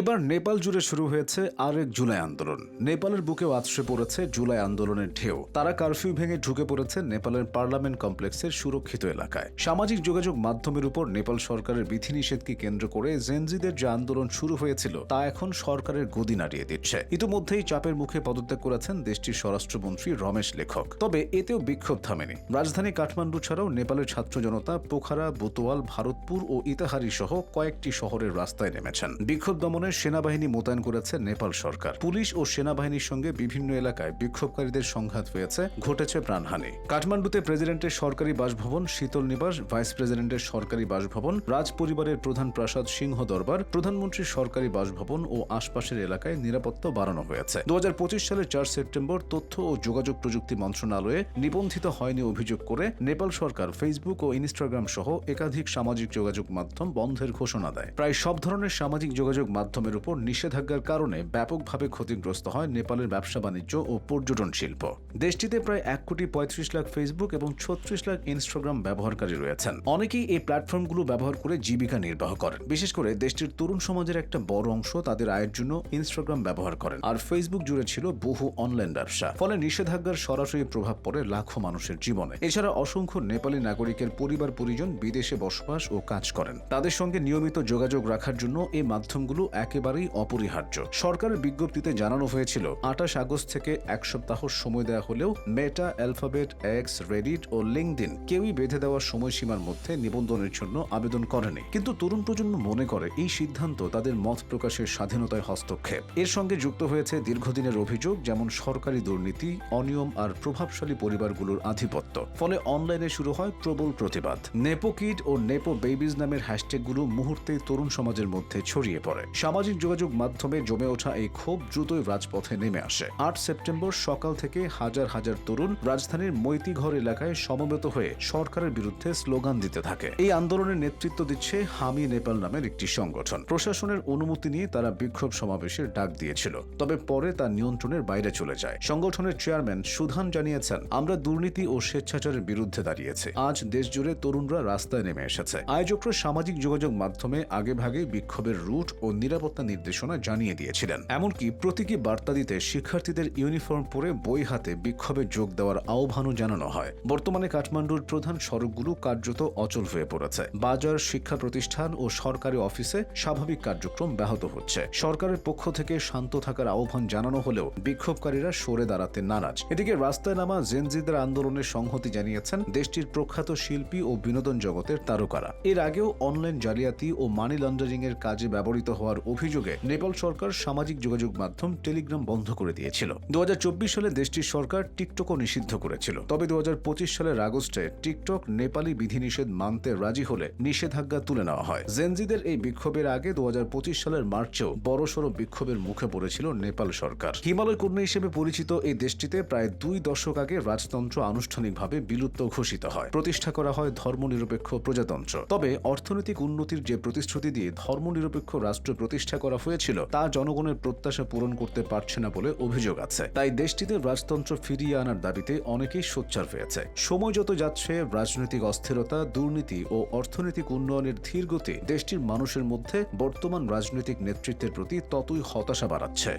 এবার নেপাল জুড়ে শুরু হয়েছে আরেক জুলাই আন্দোলন। নেপালের বুকেও আছড়ে পড়েছে জুলাই আন্দোলনের ঢেউ। তারা কারফিউ ভেঙে ঢুকে পড়েছে নেপালের পার্লামেন্ট কমপ্লেক্সের সুরক্ষিত এলাকায়। সামাজিক যোগাযোগ মাধ্যমের উপর নেপাল সরকারের বিধিনিষেধকে কেন্দ্র করে জেনজিদের যে আন্দোলন শুরু হয়েছিল, তা এখন সরকারের গদি নাড়িয়ে দিচ্ছে। ইতিমধ্যেই চাপের মুখে পদত্যাগ করেছেন দেশটির স্বরাষ্ট্রমন্ত্রী রমেশ লেখক। তবে এতেও বিক্ষোভ থামেনি। রাজধানী কাঠমান্ডু ছাড়াও নেপালের ছাত্র জনতা পোখারা, বুতোয়াল, ভারতপুর ও ইতাহারি সহ কয়েকটি শহরের রাস্তায় নেমেছেন। বিক্ষোভ দমনে সেনাবাহিনী মোতায়েন করেছে নেপাল সরকার। পুলিশ ও সেনাবাহিনীর সঙ্গে বিভিন্ন এলাকায় বিক্ষোভকারীদের সংঘাত হয়েছে, ঘটেছে প্রাণহানি। কাঠমান্ডুতে প্রেসিডেন্টের সরকারি বাসভবন, শীতল নিবাস, ভাইস প্রেসিডেন্টের সরকারি বাসভবন, রাজ পরিবারের প্রধান প্রাসাদ সিংহ দরবার, প্রধানমন্ত্রীর সরকারি বাসভবন ও আশপাশের এলাকায় নিরাপত্তা বাড়ানো হয়েছে। দুহাজার পঁচিশ সালের চার সেপ্টেম্বর তথ্য ও যোগাযোগ প্রযুক্তি মন্ত্রণালয়ে নিবন্ধিত হয়নি অভিযোগ করে নেপাল সরকার ফেসবুক ও ইনস্টাগ্রাম সহ একাধিক সামাজিক যোগাযোগ মাধ্যম বন্ধের ঘোষণা দেয়। প্রায় সব ধরনের সামাজিক যোগাযোগ মাধ্যমের উপর নিষেধাজ্ঞার কারণে ব্যাপকভাবে ক্ষতিগ্রস্ত হয় নেপালের ব্যবসা বাণিজ্য ও পর্যটন শিল্প। দেশটিতে প্রায় এক কোটি পঁয়ত্রিশ লাখ ফেসবুক এবং ছত্রিশ লাখ ইনস্টাগ্রাম ব্যবহারকারী রয়েছেন। অনেকেই এই প্ল্যাটফর্মগুলো ব্যবহার করে জীবিকা নির্বাহ করেন। বিশেষ করে দেশটির তরুণ সমাজের একটা বড় অংশ তাদের আয়ের জন্য ইনস্টাগ্রাম ব্যবহার করেন। আর ফেসবুক জুড়ে ছিল বহু অনলাইন ব্যবসা। ফলে নিষেধাজ্ঞার সরাসরি প্রভাব পড়ে লাখো মানুষের জীবনে। এছাড়া অসংখ্য নেপালি নাগরিকের পরিবার পরিজন বিদেশে বসবাস ও কাজ করেন। তাদের সঙ্গে নিয়মিত যোগাযোগ রাখার জন্য এই মাধ্যমগুলো একেবারেই অপরিহার্য। সরকারের বিজ্ঞপ্তিতে জানানো হয়েছিল, আঠাশ আগস্ট থেকে এক সপ্তাহ সময় দেওয়া হলেও মেটা, অ্যালফাবেট, এক্স, রেডিট ও লিঙ্কডিন কেউই বেঁধে দেওয়ার সময়সীমার মধ্যে নিবন্ধনের জন্য আবেদন করেনি। কিন্তু তরুণ প্রজন্ম মনে করে এই সিদ্ধান্ত তাদের মত প্রকাশের স্বাধীনতায় হস্তক্ষেপ। এর সঙ্গে যুক্ত হয়েছে দীর্ঘদিনের অভিযোগ, যেমন সরকারি দুর্নীতি, অনিয়ম আর প্রভাবশালী পরিবারগুলোর আধিপত্য। ফলে অনলাইনে শুরু হয় প্রবল প্রতিবাদ। নেপো কিড ও নেপো বেবিজ নামের হ্যাশট্যাগুলো মুহূর্তেই তরুণ সমাজের মধ্যে ছড়িয়ে পড়ে। সামাজিক যোগাযোগ মাধ্যমে জমে ওঠা এই ক্ষোভ দ্রুতই রাজপথে নেমে আসে। আট সেপ্টেম্বর সকাল থেকে হাজার হাজার তরুণ রাজধানীর মৈতিঘর এলাকায় সমবেত হয়ে সরকারের বিরুদ্ধে স্লোগান দিতে থাকে। এই আন্দোলনের নেতৃত্ব দিচ্ছে হামি নেপাল নামের একটি সংগঠন। প্রশাসনের অনুমতি নিয়ে তারা বিক্ষোভ সমাবেশের ডাক দিয়েছিল, তবে পরে তা নিয়ন্ত্রণের বাইরে চলে যায়। সংগঠনের চেয়ারম্যান সুধান জানিয়েছেন, আমরা দুর্নীতি ও স্বেচ্ছাচারের বিরুদ্ধে দাঁড়িয়েছে। আজ দেশজুড়ে তরুণরা রাস্তায় নেমে এসেছে। আয়োজকরা সামাজিক যোগাযোগ মাধ্যমে আগেভাগে বিক্ষোভের রুট ও নিরাপত্তা নির্দেশনা জানিয়ে দিয়েছিলেন। এমনকি প্রতীকী বার্তা দিতে শিক্ষার্থীদের ইউনিফর্ম পরে বই হাতে বিক্ষোভে যোগ দেওয়ার আহ্বানও জানানো হয়। বর্তমানে কাঠমান্ডুর প্রধান সড়কগুলো কার্যত অচল হয়ে পড়েছে। বাজার, শিক্ষা প্রতিষ্ঠান ও সরকারি অফিসে স্বাভাবিক কার্যক্রম ব্যাহত হচ্ছে। সরকারের পক্ষ থেকে শান্ত থাকার আহ্বান জানানো হলেও বিক্ষোভকারীরা সরে দাঁড়াতে নারাজ। এদিকে রাস্তায় নামা জেনজিদের আন্দোলনের সংহতি জানিয়েছেন দেশটির প্রখ্যাত শিল্পী ও বিনোদন জগতের তারকারা। এর আগেও অনলাইন জালিয়াতি ও মানি লন্ডারিং এর কাজে ব্যবহৃত হওয়ার অভিযোগে নেপাল সরকার সামাজিক যোগাযোগ মাধ্যম টেলিগ্রাম বন্ধ করে দিয়েছিল। দু সালে দেশটির সরকার টিকটকও নিষিদ্ধ করেছিল। তবে দু সালের আগস্টে টিকটক নেপালি বিধিনিষেধ মানতে রাজি হলে নিষেধাজ্ঞা তুলে নেওয়া হয়। জেনজিদের এই বিক্ষোভের আগে দু সালের মার্চেও বড়সড় বিক্ষোভের মুখে পড়েছিল নেপাল সরকার। হিমালয় কন্যা হিসেবে পরিচিত এই দেশটিতে প্রায় দুই দশক আগে রাজতন্ত্র আনুষ্ঠানিকভাবে বিলুপ্ত ঘোষিত হয়। প্রতিষ্ঠা করা হয় ধর্মনিরপেক্ষ প্রজাতন্ত্র। তবে অর্থনৈতিক উন্নতির যে প্রতিশ্রুতি দিয়ে ধর্মনিরপেক্ষ রাষ্ট্র প্রতিষ্ঠা করা হয়েছিল, তা জনগণের প্রত্যাশা পূরণ করতে পারছে না বলে অভিযোগ আছে। তাই দেশটিতে রাজতন্ত্র ফিরিয়ে আনার দাবিতে অনেকেই সোচ্চার হয়েছে। সময় যত যাচ্ছে, রাজনৈতিক অস্থিরতা, দুর্নীতি ও অর্থনৈতিক উন্নয়নের ধীর গতি দেশটির মানুষের মধ্যে বর্তমান রাজনৈতিক নেতৃত্বের প্রতি ততই হতাশা বাড়াচ্ছে।